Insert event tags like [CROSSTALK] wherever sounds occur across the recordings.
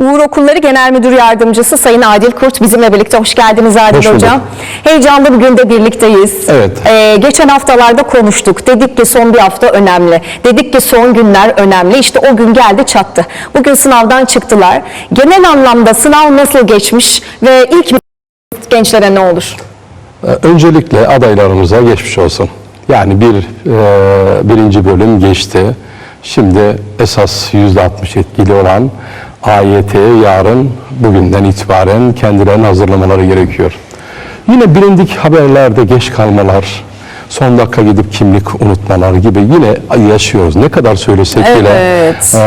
Uğur Okulları Genel Müdür Yardımcısı Sayın Adil Kurt bizimle birlikte. Hoş geldiniz Adil Hoş bulduk. Hocam. Heyecanlı bir günde birlikteyiz. Evet. Ee, geçen haftalarda konuştuk. Dedik ki son bir hafta önemli. Dedik ki son günler önemli. İşte o gün geldi çattı. Bugün sınavdan çıktılar. Genel anlamda sınav nasıl geçmiş ve ilk gençlere ne olur? Ee, Öncelikle adaylarımıza geçmiş olsun. Yani bir e, birinci bölüm geçti. Şimdi esas yüzde 60 etkili olan AYT'ye yarın bugünden itibaren kendilerini hazırlamaları gerekiyor. Yine bilindik haberlerde geç kalmalar, son dakika gidip kimlik unutmalar gibi yine yaşıyoruz. Ne kadar söylesek bile Evet. e,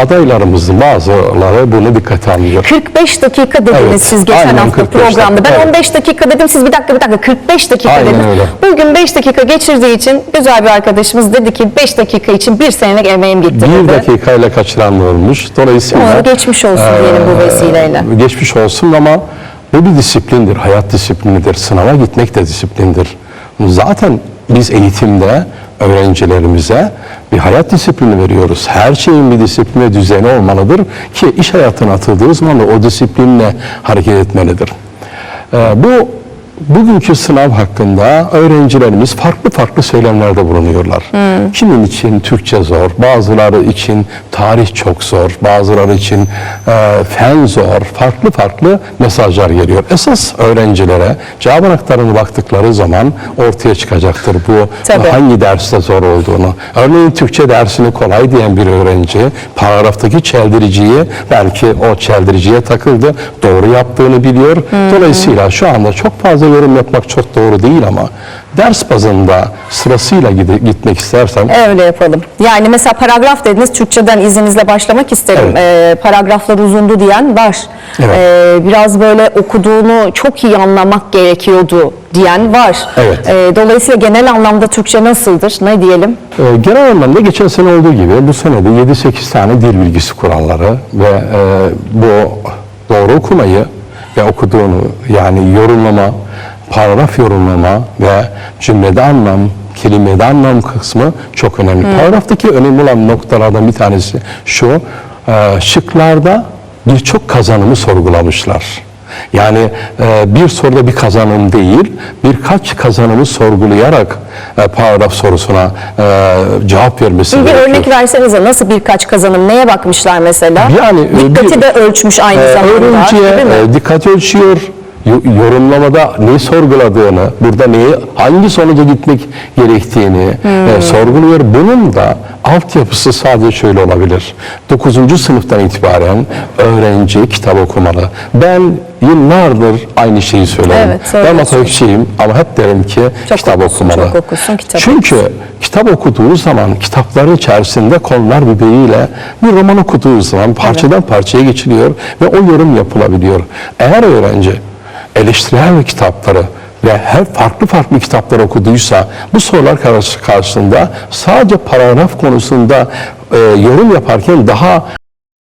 adaylarımızın bazıları bunu dikkate almıyor. 45 dakika dediniz Evet, siz geçen aynen hafta 45 programda. Ben dakika, evet. 15 dakika dedim siz bir dakika bir dakika 45 dakika Aynen dediniz. öyle. Bugün 5 dakika geçirdiği için güzel bir arkadaşımız dedi ki 5 dakika için bir senelik emeğim gitti Bir dedi. dakikayla kaçıran da olmuş. Dolayısıyla Ona geçmiş olsun diyelim bu vesileyle. Geçmiş olsun ama bu bir disiplindir, hayat disiplinidir. Sınava gitmek de disiplindir. Zaten biz eğitimde öğrencilerimize bir hayat disiplini veriyoruz. Her şeyin bir disiplini, düzeni olmalıdır ki iş hayatına atıldığı zaman da o disiplinle hareket etmelidir. Ee, bu bugünkü sınav hakkında öğrencilerimiz farklı farklı söylemlerde bulunuyorlar. Kimin için Türkçe zor, bazıları için tarih çok zor, bazıları için e, fen zor, farklı farklı mesajlar geliyor. Esas öğrencilere cevap anahtarına baktıkları zaman ortaya çıkacaktır bu Tabii. hangi derste zor olduğunu. Örneğin Türkçe dersini kolay diyen bir öğrenci paragraftaki çeldiriciyi belki o çeldiriciye takıldı. Doğru yaptığını biliyor. Dolayısıyla şu anda çok fazla yorum yapmak çok doğru değil ama ders bazında sırasıyla gide- gitmek istersen Öyle yapalım. Yani mesela paragraf dediniz Türkçeden izninizle başlamak isterim. Evet. Ee, paragraflar uzundu diyen var. Evet. Ee, biraz böyle okuduğunu çok iyi anlamak gerekiyordu diyen var. Evet. Ee, dolayısıyla genel anlamda Türkçe nasıldır? Ne diyelim? Ee, Genel anlamda geçen sene olduğu gibi bu sene de 7-8 tane dil bilgisi kuranları ve e, bu doğru okumayı ve okuduğunu yani yorumlama, paragraf yorumlama ve cümlede anlam, kelimede anlam kısmı çok önemli. Paragraftaki önemli olan noktalardan bir tanesi şu, e, şıklarda birçok kazanımı sorgulamışlar. Yani e, bir soruda bir kazanım değil, birkaç kazanımı sorgulayarak e, paragraf sorusuna e, cevap vermesi Bir gerekiyor. örnek versenize nasıl birkaç kazanım neye bakmışlar mesela? Yani, e, Dikkati bir- de ölçmüş aynı Ee, zamanda. öğrenciye e, dikkat ölçüyor, yo- yorumlamada ne sorguladığını, burada neyi, hangi sonuca gitmek gerektiğini Hmm. e, sorguluyor. Bunun da altyapısı sadece şöyle olabilir. 9. sınıftan itibaren öğrenci kitap okumalı. Ben yıllardır aynı şeyi söylerim. Evet, ben matematikçiyim ama hep derim ki Çok kitap okusun, okumalı. çok okusun, kitap Çünkü kitap okuduğu zaman kitapların içerisinde konular birbiriyle bir roman okuduğu zaman parçadan parçaya geçiliyor ve o yorum yapılabiliyor. Eğer öğrenci eleştirel kitapları ve her farklı farklı kitaplar okuduysa bu sorular karşı- karşısında sadece paragraf konusunda e, yorum yaparken daha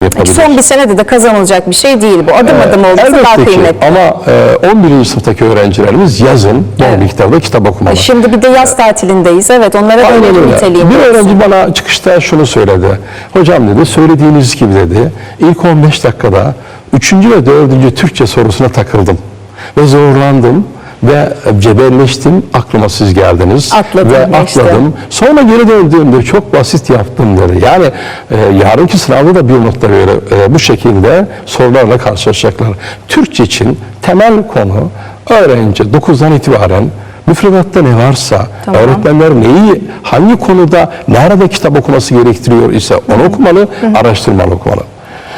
yapabilir. Son bir senede de kazanılacak bir şey değil bu. Adım adım olduğu için daha Elbette ki kıymetli. ama e, 11. sınıftaki öğrencilerimiz yazın bol miktarda kitap okumalı. Şimdi bir de yaz tatilindeyiz. Evet onlara Aynen öyle bir niteliğim. Bir öğrenci bana çıkışta şunu söyledi. Hocam dedi söylediğiniz gibi dedi ilk 15 dakikada 3. ve 4. Türkçe sorusuna takıldım. Ve zorlandım ve cebelleştim aklıma siz geldiniz Atladım, ve geçti. atladım. Sonra geri döndüğümde çok basit yaptım dedi. Yani e, yarınki sınavda da bir nokta göre e, bu şekilde sorularla karşılaşacaklar. Türkçe için temel konu öğrenci 9'dan itibaren müfredatta ne varsa, Tamam. öğretmenler neyi, hangi konuda, nerede kitap okuması gerektiriyor ise onu okumalı, araştırmalı okumalı.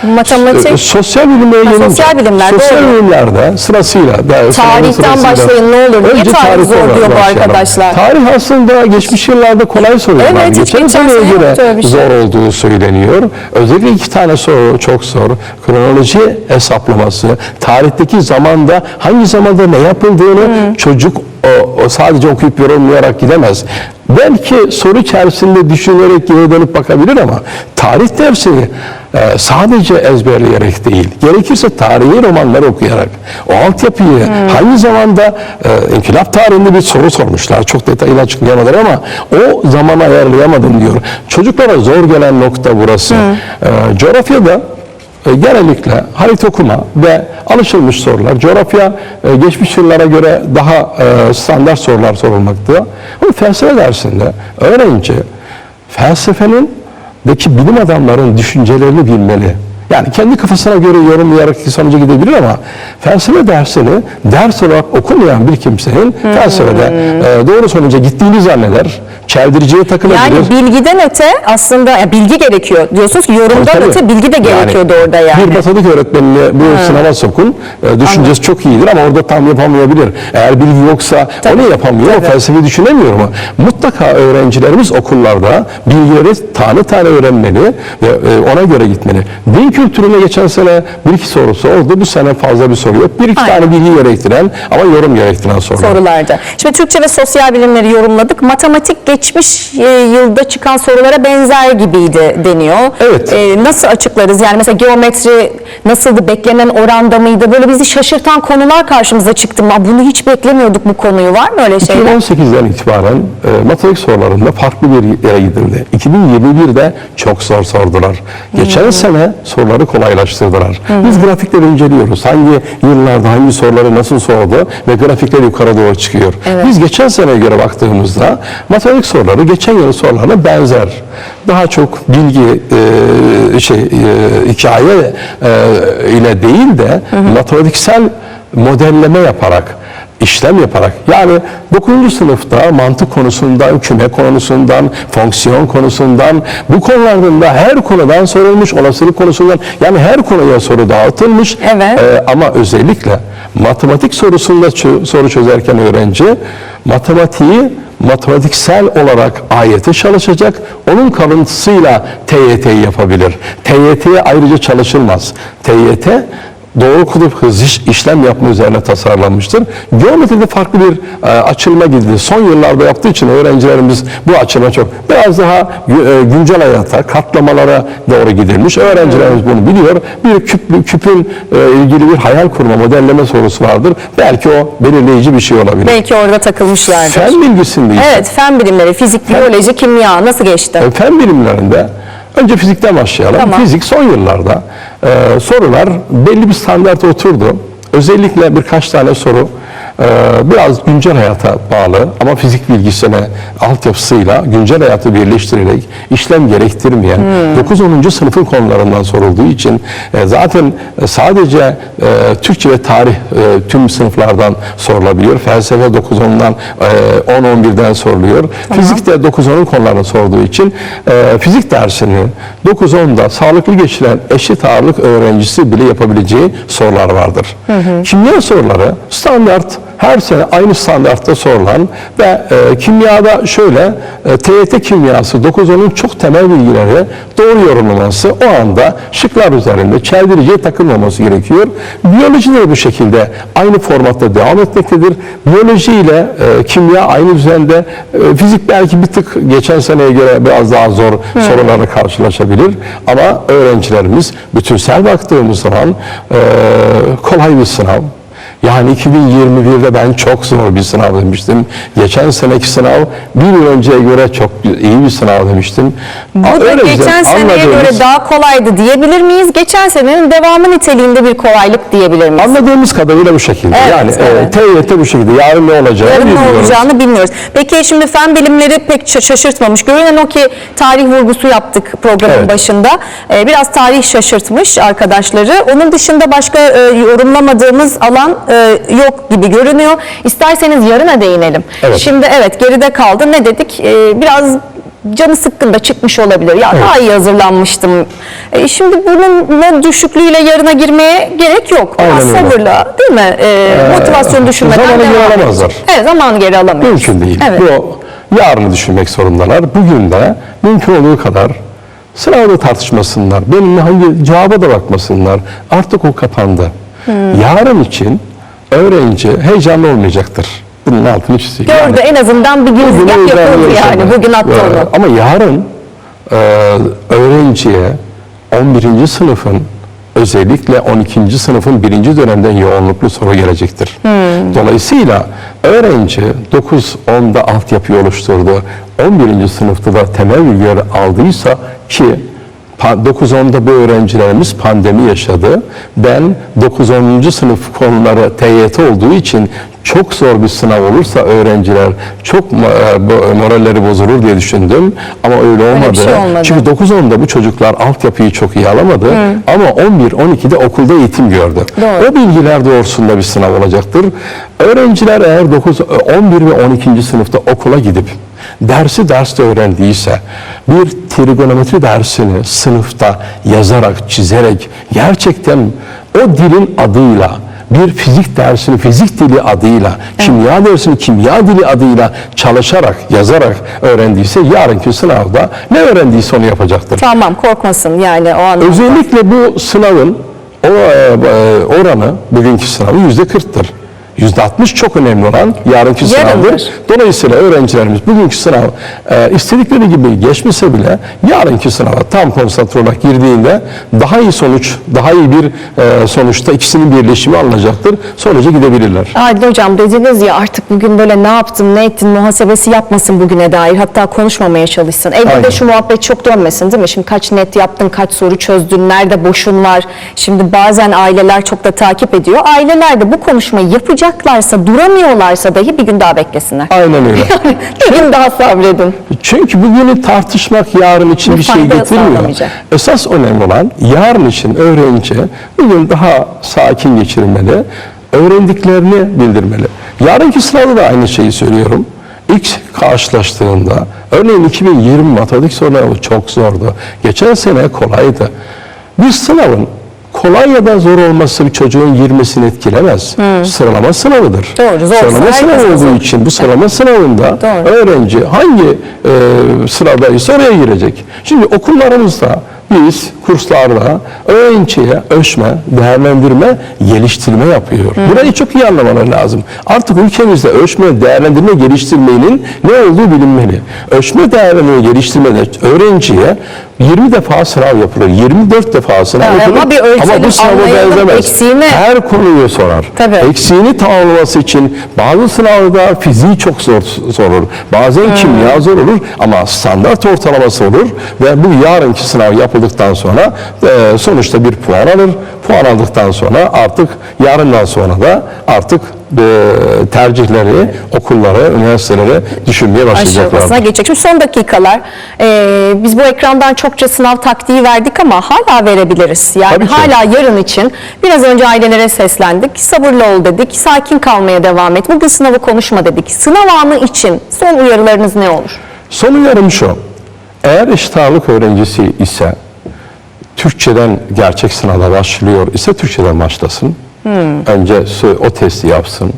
Matematik, Ee, Sosyal bilimlere Ha, gelince, sosyal bilimler, sosyal doğru. bilimlerde sırasıyla, Tarihten sırasıyla- başlayın, ne olur. Niye tarih zor diyor bu arkadaşlar? Tarih aslında geçmiş yıllarda kolay soruyorlar. Evet, Geçen seneye sene göre şey. zor olduğu söyleniyor. Özellikle iki tane soru çok zor. Kronoloji hesaplaması, tarihteki zamanda hangi zamanda ne yapıldığını çocuk o, sadece okuyup yorumlayarak gidemez. Belki soru içerisinde düşünerek geri dönüp bakabilir ama tarih dersini e, sadece ezberleyerek değil, gerekirse tarihi romanları okuyarak, o altyapıyı hangi zamanda e, inkılap tarihinde bir soru sormuşlar, çok detaylı açıklayamadılar ama o zaman ayarlayamadım diyor. Çocuklara zor gelen nokta burası. E, coğrafyada genellikle harita okuma ve alışılmış sorular, coğrafya e, geçmiş yıllara göre daha e, standart sorular sorulmakta. Ama felsefe dersinde öğrenci felsefenin deki bilim adamların düşüncelerini bilmeli. Yani kendi kafasına göre yorumlayarak sonuca gidebilir ama felsefe dersini ders olarak okumayan bir kimsenin felsefede e, doğru sonuca gittiğini zanneder. Çeldiriciye takılabilir. Yani bilgiden öte aslında ya bilgi gerekiyor. Diyorsunuz ki yorumdan Tabii, öte bilgi de yani gerekiyordu orada yani. Bir matematik öğretmenini bu sınava sokun. e, düşüncesi çok iyidir ama orada tam yapamayabilir. Eğer bilgi yoksa Tabii, onu yapamıyor. tabii. O felsefe düşünemiyor mu? Mutlaka öğrencilerimiz okullarda bilgileri tane tane öğrenmeli ve e, ona göre gitmeli. Kültürüne geçen sene bir iki sorusu oldu. Bu sene fazla bir soru yok. Bir iki Aynen. tane bilgi gerektiren ama yorum gerektiren sorular. sorularda. Şimdi Türkçe ve sosyal bilimleri yorumladık. Matematik geçmiş e, yılda çıkan sorulara benzer gibiydi deniyor. Evet. E, nasıl açıklarız? Yani mesela geometri nasıldı? Beklenen oranda mıydı? Böyle bizi şaşırtan konular karşımıza çıktı. Aa, Bunu hiç beklemiyorduk bu konuyu. Var mı öyle şeyler? 2018'den itibaren e, matematik sorularında farklı bir yere gidildi. 2021'de çok zor sordular. Geçen sene soruları kolaylaştırdılar. Biz grafikleri inceliyoruz. Hangi yıllarda hangi soruları nasıl sordu ve grafikler yukarı doğru çıkıyor. Biz geçen seneye göre baktığımızda matematik soruları geçen yılın sorularına benzer. Daha çok bilgi e, şey e, hikaye e, ile değil de matematiksel modelleme yaparak işlem yaparak yani 9. sınıfta mantık konusundan, küme konusundan, fonksiyon konusundan bu konulardan da her konudan sorulmuş, olasılık konusundan yani her konuya soru dağıtılmış. Evet. Ee, ama özellikle matematik sorusunda soru çözerken öğrenci matematiği matematiksel olarak ayete çalışacak. Onun kalıntısıyla TYT'yi yapabilir. TYT'ye ayrıca çalışılmaz. TYT doğru hızlı iş- işlem yapma üzerine tasarlanmıştır. Geometride farklı bir e, açılma gidildi. Son yıllarda yaptığı için öğrencilerimiz bu açılma çok biraz daha e, güncel hayata, katlamalara doğru gidilmiş. Öğrencilerimiz bunu biliyor. Bir küp, küpün e, ilgili bir hayal kurma, modelleme sorusu vardır. Belki o belirleyici bir şey olabilir. Belki orada takılmışlardır. Fen bilgisinde ise Evet, fen bilimleri, fizik, biyoloji, kimya nasıl geçti? e, fen bilimlerinde önce fizikten başlayalım. Tamam. Fizik son yıllarda e, sorular belli bir standarta oturdu. Özellikle birkaç tane soru biraz güncel hayata bağlı ama fizik bilgisine altyapısıyla güncel hayatı birleştirerek işlem gerektirmeyen Hmm. 9-10. sınıfın konularından sorulduğu için e, zaten e, sadece e, Türkçe ve tarih tüm sınıflardan sorulabiliyor. Felsefe 9-10'dan e, 10-11'den soruluyor. Fizik de 9-10'un konularını sorduğu için fizik dersini 9-10'da sağlıklı geçiren eşit ağırlık öğrencisi bile yapabileceği sorular vardır. Kimya soruları standart her sene aynı standartta sorulan ve e, kimyada şöyle e, TYT kimyası 9-10'un çok temel bilgileri doğru yorumlaması o anda şıklar üzerinde çeldiriciye takılmaması gerekiyor. Biyoloji de bu şekilde aynı formatta devam etmektedir. Biyoloji ile e, kimya aynı düzende e, fizik belki bir tık geçen seneye göre biraz daha zor sorularla karşılaşabilir ama öğrencilerimiz bütünsel baktığımız zaman e, kolay bir sınav. Yani 2021'de ben çok zor bir sınav demiştim. Geçen seneki sınav bir yıl önceye göre çok iyi bir sınav demiştim. Bu Öğrenciler geçen seneye anladığımız- göre daha kolaydı diyebilir miyiz? Geçen senenin devamı niteliğinde bir kolaylık diyebilir miyiz? Anladığımız kadarıyla bu şekilde. Evet, yani evet. e, TYT bu şekilde. Yarın ne olacağını Yarın ne olacağını bilmiyoruz. Peki şimdi fen bilimleri pek şa- şaşırtmamış. Görünen o ki tarih vurgusu yaptık programın Evet. başında. Ee, biraz tarih şaşırtmış arkadaşları. Onun dışında başka e, yorumlamadığımız alan e, yok gibi görünüyor. İsterseniz yarına değinelim. Evet. Şimdi evet geride kaldı. Ne dedik? Ee, biraz canı sıkkın da çıkmış olabilir. Ya daha iyi hazırlanmıştım. E, şimdi bunun düşüklüğüyle yarına girmeye gerek yok. Biraz Aynen öyle. sabırla değil mi? E, motivasyon düşürmeden zamanı geri alamazlar. Evet zaman geri alamıyoruz. Mümkün değil. Evet. Bu yarını düşünmek zorundalar. Bugün de mümkün olduğu kadar sınavda tartışmasınlar. Benimle hangi cevaba da bakmasınlar. Artık o kapandı. Hmm. Yarın için öğrenci heyecanlı olmayacaktır. Bunun altını çizeyim. Gördü en azından bir girizgah yapıldı yani. Bugün attı onu. Ama yarın e, öğrenciye 11. sınıfın özellikle 12. sınıfın birinci dönemden yoğunluklu soru gelecektir. Dolayısıyla öğrenci 9-10'da altyapıyı oluşturdu. 11. sınıfta da temel bilgileri aldıysa ki 9-10'da bu öğrencilerimiz pandemi yaşadı. Ben 9-10. sınıf konuları TYT olduğu için çok zor bir sınav olursa öğrenciler çok e, moralleri bozulur diye düşündüm. Ama öyle olmadı. şey olmadı. Çünkü 9-10'da bu çocuklar altyapıyı çok iyi alamadı. Ama 11-12'de okulda eğitim gördü. Doğru. O bilgiler doğrultusunda bir sınav olacaktır. Öğrenciler eğer 9, 11 ve 12. sınıfta okula gidip dersi derste öğrendiyse bir trigonometri dersini sınıfta yazarak, çizerek gerçekten o dilin adıyla bir fizik dersini fizik dili adıyla, kimya dersini kimya dili adıyla çalışarak, yazarak öğrendiyse yarınki sınavda ne öğrendiyse onu yapacaktır. Tamam korkmasın yani o anlamda. Özellikle bu sınavın o e, e, oranı bugünkü sınavın yüzde kırktır. Yüzde altmış çok önemli olan yarınki Yarındır. sınavdır. Dolayısıyla öğrencilerimiz bugünkü sınav e, istedikleri gibi geçmese bile yarınki sınava tam konsantre olarak girdiğinde daha iyi sonuç, daha iyi bir e, sonuçta ikisinin birleşimi alınacaktır. Sonuca gidebilirler. Adil hocam dediniz ya artık bugün böyle ne yaptın ne ettin muhasebesi yapmasın bugüne dair hatta konuşmamaya çalışsın. Evde Aynen. de şu muhabbet çok dönmesin değil mi? Şimdi kaç net yaptın kaç soru çözdün nerede boşun var. Şimdi bazen aileler çok da takip ediyor. Aileler de bu konuşmayı yapacaklarsa duramıyorlarsa dahi bir gün daha beklesinler. Aynen öyle. [LAUGHS] bir gün daha sabredin. Çünkü bugünü tartışmak yarın için Bir bir, şey getirmiyor. Esas önemli olan yarın için öğrenci bugün daha sakin geçirmeli, öğrendiklerini bildirmeli. Yarınki sınavda da aynı şeyi söylüyorum. İlk karşılaştığında, örneğin 2020 matematik sınavı çok zordu. Geçen sene kolaydı. Bir sınavın kolay ya da zor olması bir çocuğun girmesini etkilemez. Sıralama sınavıdır. Doğru, zorsa Sıralama sınavı olduğu hazır. için bu sıralama sınavında Doğru. öğrenci hangi e, sıradaysa oraya girecek. Şimdi okullarımızda biz kurslarda öğrenciye ölçme, değerlendirme, geliştirme yapıyor. Burayı çok iyi anlamaları lazım. Artık ülkemizde ölçme, değerlendirme, geliştirmenin ne olduğu bilinmeli. Ölçme, değerlendirme, geliştirmede öğrenciye 20 defa sınav yapılır. 24 defa sınav Yani yapılır. ama bir ölçelim, bu sınava benzemez. eksiğini- Her konuyu sorar. Tabii. Eksiğini tamamlaması için bazı sınavda fiziği çok zor sorulur. Bazen kimya zor olur ama standart ortalaması olur ve bu yarınki sınav yapıldıktan sonra e, sonuçta bir puan alır. Puan aldıktan sonra artık yarından sonra da artık e, tercihleri, okulları, üniversiteleri düşünmeye başlayacaklar. geçecek. Şimdi son dakikalar. Ee, biz bu ekrandan çokça sınav taktiği verdik ama hala verebiliriz. Yani Tabii ki. hala yarın için biraz önce ailelere seslendik. Sabırlı ol dedik. Sakin kalmaya devam et. Bugün sınavı konuşma dedik. Sınav anı için son uyarılarınız ne olur? Son uyarım şu. Eğer eşit ağırlık öğrencisi ise Türkçeden gerçek sınava başlıyor ise Türkçeden başlasın. Önce sö- o testi yapsın.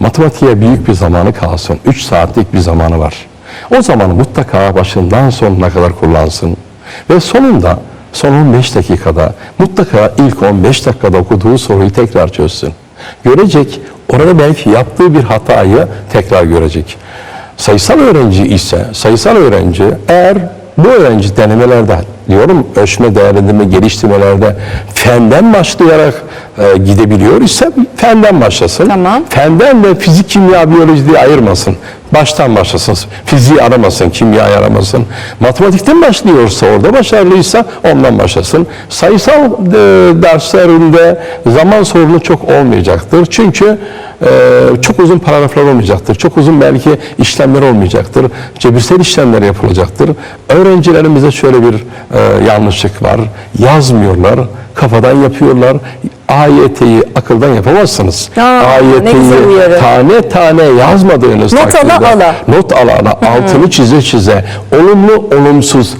Matematiğe büyük bir zamanı kalsın. 3 saatlik bir zamanı var. O zamanı mutlaka başından sonuna kadar kullansın. Ve sonunda son 15 dakikada mutlaka ilk 15 dakikada okuduğu soruyu tekrar çözsün. Görecek, orada belki yaptığı bir hatayı tekrar görecek. Sayısal öğrenci ise, sayısal öğrenci eğer bu öğrenci denemelerde, diyorum ölçme, değerlendirme, geliştirmelerde fenden başlayarak e, gidebiliyor ise fenden başlasın. Tamam. Fenden de fizik, kimya, biyoloji diye ayırmasın. Baştan başlasın. Fiziği aramasın, kimyayı aramasın. Matematikten başlıyorsa orada başarılıysa ondan başlasın. Sayısal e, derslerinde zaman sorunu çok olmayacaktır. Çünkü e, çok uzun paragraflar olmayacaktır. Çok uzun belki işlemler olmayacaktır. Cebirsel işlemler yapılacaktır. Öğrencilerimizde şöyle bir e, yanlışlık var. Yazmıyorlar, kafadan yapıyorlar. AYT'yi akıldan yapamazsınız. Aa, uyarı. tane tane yazmadığınız Not ala takdirde ala. not ala ala altını çize çize olumlu olumsuz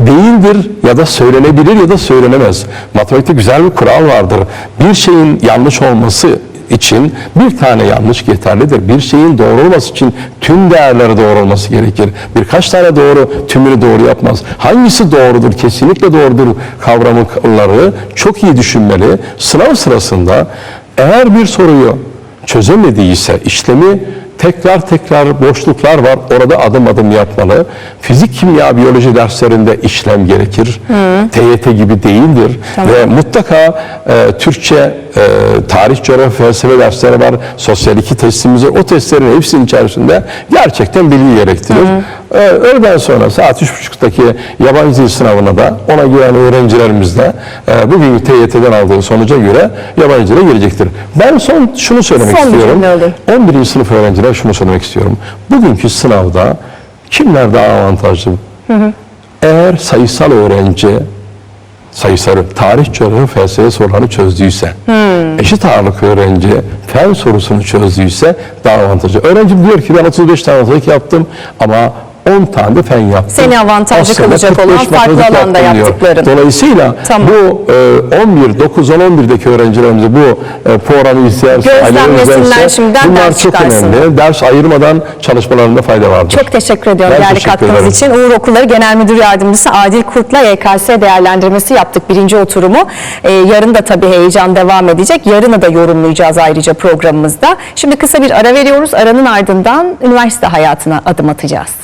değildir ya da söylenebilir ya da söylenemez. Matematikte güzel bir kural vardır. Bir şeyin yanlış olması için bir tane yanlış yeterlidir. Bir şeyin doğru olması için tüm değerleri doğru olması gerekir. Birkaç tane doğru tümünü doğru yapmaz. Hangisi doğrudur, kesinlikle doğrudur kavramları çok iyi düşünmeli. Sınav sırasında eğer bir soruyu çözemediyse, işlemi tekrar tekrar boşluklar var. Orada adım adım yapmalı. Fizik, kimya, biyoloji derslerinde işlem gerekir. TYT gibi değildir. Ve mutlaka e, Türkçe, e, tarih, coğrafya, felsefe dersleri var. Sosyal iki testimiz var. O testlerin hepsinin içerisinde gerçekten bilgi gerektirir. E, öğleden sonra saat 3.30'daki yabancı dil sınavına da ona giren öğrencilerimiz de e, bugün TYT'den aldığı sonuca göre yabancı dile girecektir. Ben son şunu söylemek Son istiyorum. cümle alayım. 11. sınıf öğrenciler şunu söylemek istiyorum. Bugünkü sınavda kimler daha avantajlı? Eğer sayısal öğrenci sayısal tarih, coğrafya, felsefe sorularını çözdüyse, eşit ağırlık öğrenci fen sorusunu çözdüyse daha avantajlı. Öğrencim diyor ki ben 35 tane matematik yaptım ama 10 tane fen yaptım. Seni avantajlı kılacak 45 olan farklı alanda yaptıkların. Dolayısıyla Tamam. bu e, 11, 9, 10, 11'deki öğrencilerimize bu e, programı izlerse, izlerse şimdiden, bunlar ders çok çıkarsınlar. önemli. Ders ayırmadan çalışmalarında fayda vardır. Çok teşekkür ediyorum Ben değerli katkınız için. Uğur Okulları Genel Müdür Yardımcısı Adil Kurt'la YKS değerlendirmesi yaptık birinci oturumu. Ee, yarın da tabii heyecan devam edecek. Yarını da yorumlayacağız ayrıca programımızda. Şimdi kısa bir ara veriyoruz. Aranın ardından üniversite hayatına adım atacağız.